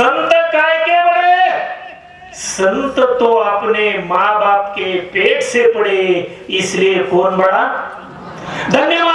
संत काय के बड़े? संत तो अपने माँ बाप के पेट से पड़े इसलिए कौन बड़ा? धन्यवाद।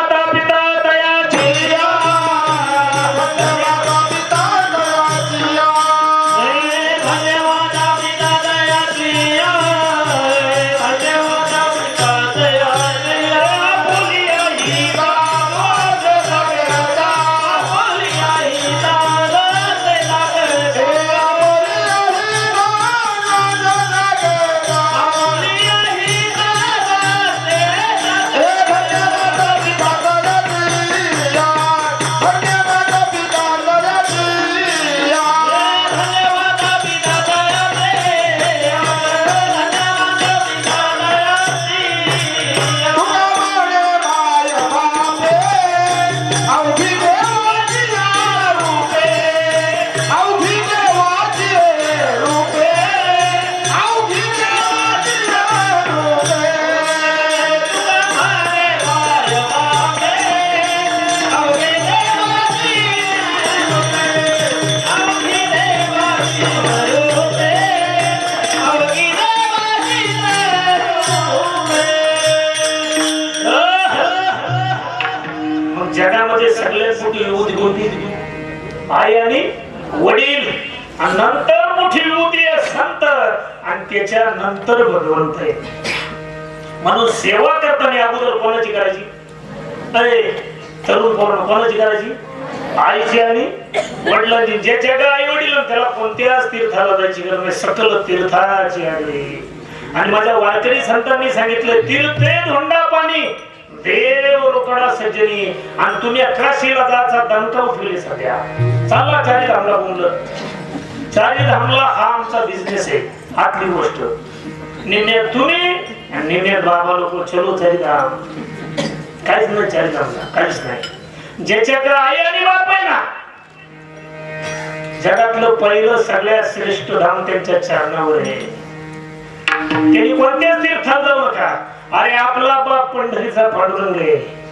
मोठी विभूती कोणती? आई आणि वडील. आणि नंतर मोठी विभूती संत. आणि त्याच्या नंतर भगवंत आहे. म्हणून सेवा करताना अगोदर कोणाची करायची? अरे तरुण पोरण कोणाची करायची? आईची आणि वडिलांची. ज्याच्या गा आई वडील त्याला कोणत्याच तीर्थाला जायची गरज नाही. सकल तीर्थाची आणि माझ्या वारकरी संतांनी सांगितलं तीर्थे धोंडा पाणी. देव रोकडा सजनी आणि तुम्ही काशीला जायचा दंत उठविले सध्या चालला चारी धामला बोललं चारी धामला हा आमचा बिझनेस आहे आतली गोष्ट निम्यात तुम्ही आणि बाबा लोक चलो चारी धाम काहीच नाही चारी धामला काहीच नाही ज्याच्याकडे आई आणि बाप आहे ना जगातलं पहिलं सगळ्यात श्रेष्ठ धाम त्यांच्या चरणावर आहे त्यांनी कोणत्याच तीर्थात जाऊ नका अरे आपला बाप पंढरीचा पांडुरंग आहे.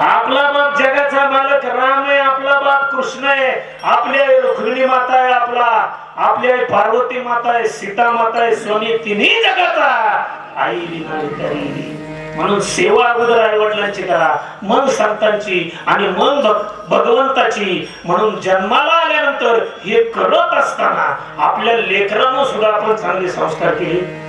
आपला बाप जगाचा मालक राम आहे आपला बाप कृष्ण आहे. आपली आई रुक्मिणी माता आहे आपला. आपली आई पार्वती माता आहे सीता माता आहे स्वामी तिन्ही जगाचा. आई विना म्हणून सेवा अगोदर आई वडिलांची करा. मन संतांची आणि मन भग- भगवंताची. म्हणून जन्माला आल्यानंतर हे करत असताना आपल्या लेकरांना सुद्धा आपण चांगले संस्कार केले.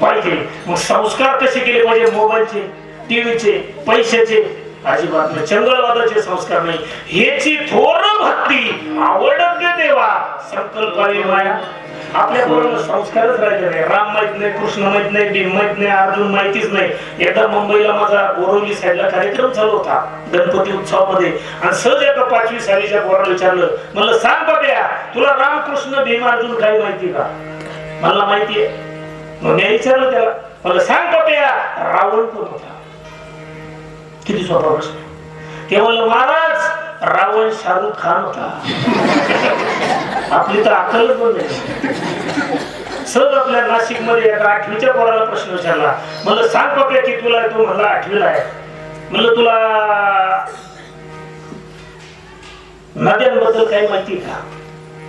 पाहिजे. मग संस्कार कसे केले पाहिजे? मोबाईलचे टीव्हीचे पैशाचे? अजिबात नाही. चंगळवादाचे संस्कार नाही. ह्याची थोर भक्ती आवडत देवा. संकल्पाने माया. आपल्या बरोबर संस्कारच राहिले नाही. राम माहीत नाही कृष्ण माहीत नाही भीम माहीत नाही अर्जुन माहितीच नाही. एकदा मुंबईला माझा बोरवली साईडला कार्यक्रम चालू होता गणपती उत्सवामध्ये. आणि सहज एका पाचवी सालीच्या पोराला विचारलं म्हणलं सांग बाब्या तुला राम कृष्ण भीम अर्जुन काही माहिती का? मला माहिती आहे. मग विचारलं त्याला. मला सांग बाब्या रावण कोण होता. किती सोपा प्रश्न. ते म्हणलं महाराज रावण शाहरुख खान होता. आपली तर अक्कलच बंद आहे सहज आपल्या नाशिकमध्ये एका आठवीच्या पोराला प्रश्न विचारला. मला सांग बाब्या की तुला तो म्हणला आठवीला आहे. म्हणलं तुला नद्यांबद्दल काही माहिती का?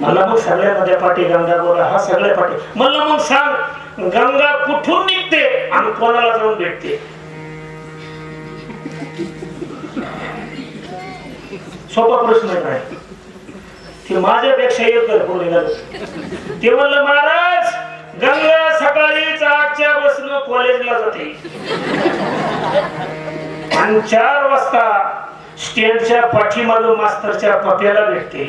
मला मग सगळ्या नद्या पाठी गंगा गोरा हा सगळ्या पाठी म्हणलं मग सांग. गंगा कुठून निघते आणि कोणाला जाऊन भेटते? सोपा प्रश्न नाही ते माझ्यापेक्षा एक कर पुढे ते म्हणलं महाराज गंगा सकाळीच आठच्या बसन कॉलेजला जाते. आणि चार वाजता स्टँडच्या पाठीमागून मास्तरच्या पप्याला भेटते.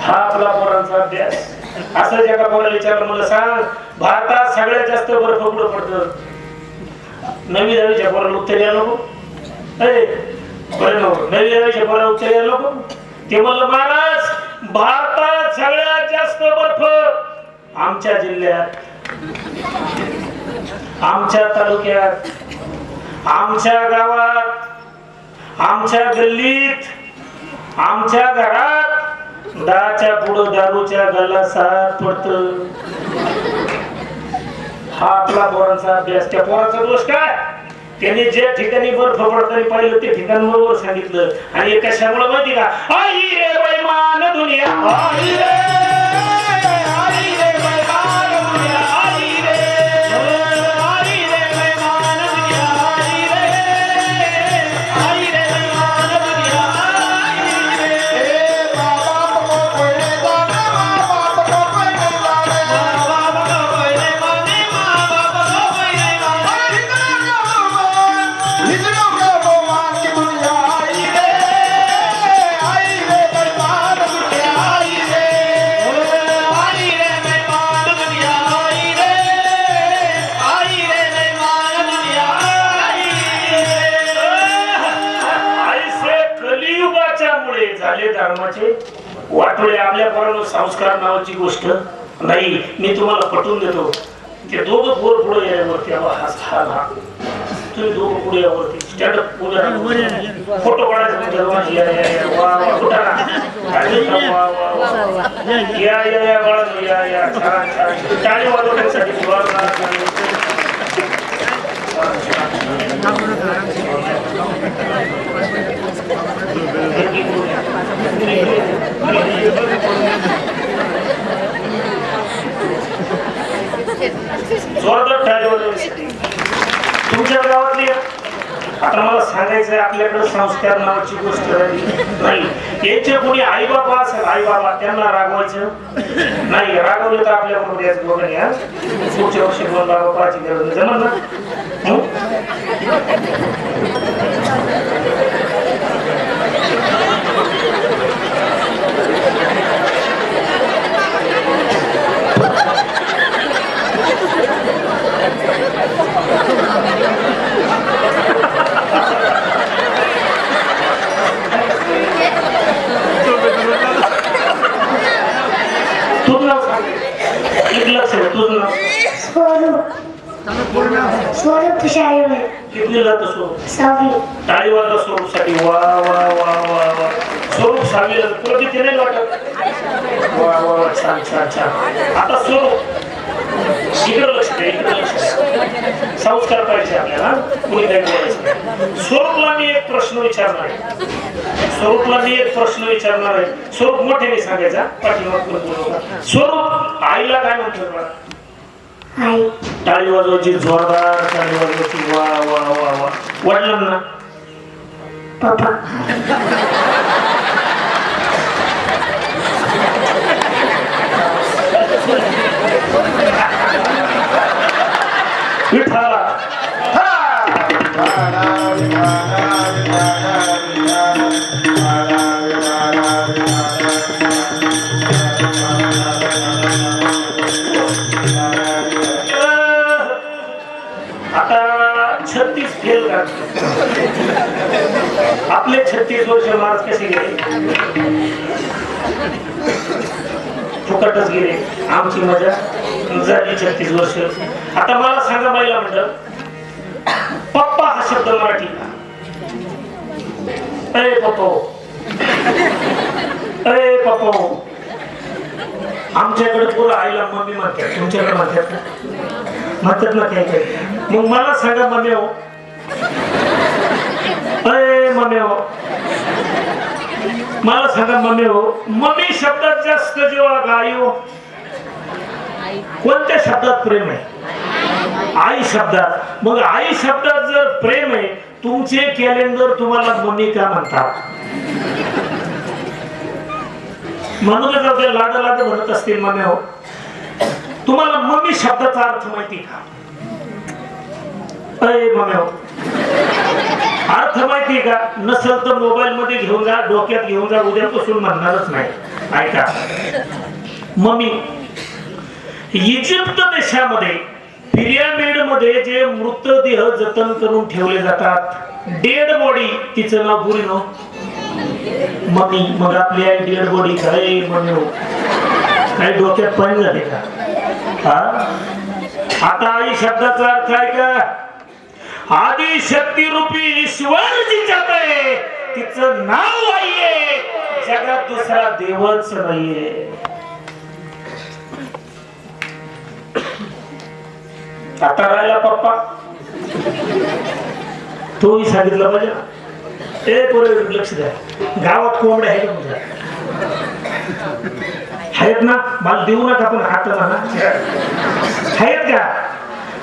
हा आपला पोरांचा अभ्यास. असं एका पोराला विचारलं मला सांग भारतात सगळ्यात जास्त बर्फ कुठं पडतं? नवी दहावीच्या पोराला उत्तर यायला नको. अरे बरं नको. नवी दहावीच्या पोराला उत्तर यायला नको. ते म्हणलं महाराज भारतात सगळ्यात जास्त बर्फ आमच्या जिल्ह्यात आमच्या तालुक्यात आमच्या गावात आमच्या गल्लीत आमच्या घरात दहाच्या पुढं दारूच्या गल्लासात पडत. हा आपला पोरांचा अभ्यास. त्या पोरांचा दोष काय? त्यांनी ज्या ठिकाणी बर्फ पडताना पाहिलं ते ठिकाण बरोबर सांगितलं. आणि एका कशामुळे माहिती का? आई रे बैमान दुनिया आई रे वाटोळे आपल्या पोरांना संस्कार नावाची गोष्ट नाही. मी तुम्हाला पटवून देतो. ते दोघं पोर पुढे यावरती तुम्ही दोघं पुढे यावरती. पुढे फोटो काढायचा म्हणजे या या या वा वा कुठं ना वा वा वा या या या बाळांनो, या या छान छान टाळी वाजवण्यासाठी वा, वा, वा. जोरदार तुमच्या गावातली आता मला सांगायचं आपल्याकडे संस्कार नावाची गोष्ट नाही. याचे कोणी आई बाबा असेल आई बाबा त्यांना रागवायचं? नाही. रागवलं तर आपल्याकडून याच पुढच्या वर्षी दोन बाबा पाहायची गरज नाही ना हं? तुझं नाव सांग एक लक्ष आहे तुझं नाव. स्वरूप स्वरूप तुषार स्वरूप? सहावी स्वरूपसाठी. वा वा वा वा वा. स्वरूप सांगेल तुला किती नाही वाटत? वा वा छान छान छान. आता स्वरूप. इकडे लक्ष दे संस्कार पाहिजे आपल्याला. कुणी काही बोलायचं नाही. स्वरूपला मी एक प्रश्न विचारणार आहे. स्वरूपला मी एक प्रश्न विचारणार आहे. स्वरूप मोठ्याने सांगायचा पाठीमाग करून बोलू नका. स्वरूप आईला काय आई. टाळी वाजवायची जोरदार टाळी वाजवायची वा वा वा वा. वडिलांना? आपले छत्तीस वर्ष महाराज कसे गेले? फुकटच गेले. आमची मजा झाली छत्तीस वर्ष. आता मला सांगा बाईला म्हणलं पप्पा हा शब्द मराठी अरे पप्पो. अरे पप्पो. आमच्याकडे पुरा आईला मम्मी म्हणतात तुमच्याकडे म्हणतात म्हणतात ना काय काय मग मला सांगा मम्मी हो मम्मी हो मला सांगा मम्मी हो मम्मी शब्दात जास्त जेव्हा गाई हो कोणत्या शब्दात प्रेम आहे? आई शब्दात. मग आई शब्दात जर प्रेम आहे तुमचे कॅलेंडर तुम्हाला मम्मी का म्हणतात? म्हणून जर लाड लाड म्हणत असतील मम्मी हो तुम्हाला मम्मी शब्दाचा अर्थ माहिती का? अरे मम्मी हो अर्थ माहिती का? नसेल तर मोबाईल मध्ये घेऊन जा डोक्यात घेऊन जा उद्यापासून म्हणणारच नाही. ऐका. मम्मी इजिप्त देशामध्ये पिरियामिडमध्ये जे मृतदेह जतन करून ठेवले जातात डेड बॉडी तिचं नाव गुरी नो. मम्मी मग आपली आई डेड बॉडी काय म्हणू? काही डोक्यात पाणी झाले का? हा? आता आई शब्दाचा अर्थ आहे का? आदि शक्ती रूपी ईश्वर जिच्यात आहे तिचं नाव आहे। जगात दुसरा देवच नाहीये। आता राहिला पप्पा। तोही सांगितलं पाहिजे ना। ए पोरे लक्ष द्या। गावात कोंबड्या आहे का तुझ्या? आहेत ना? मला देऊ नका पण हात ना। आहेत का?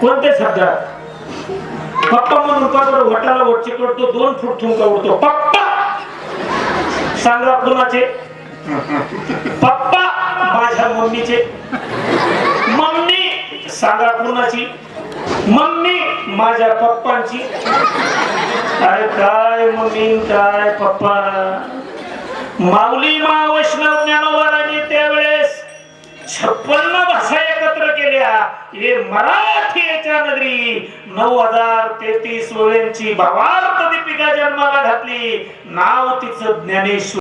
कोणते शब्दात पप्पा म्हणून का वटाला वटचे करतो दोन फूट थुंका उडतो? पप्पा! सांगा कुणाचे? पप्पा! माझ्या मम्मीचे. मम्मी! सांगा कुणाची? मम्मी! माझ्या पप्पांची. अरे काय मम्मी काय पप्पा? माऊली मा वैष्णव ज्ञानोबारांनी छप्पन्न भाषा एकत्र केल्या. हे मराठीच्या नगरी. नऊ हजार तेहतीस वेळेंची भावार्थ दीपिका जन्माला घातली. नाव तिचं ज्ञानेश्वर.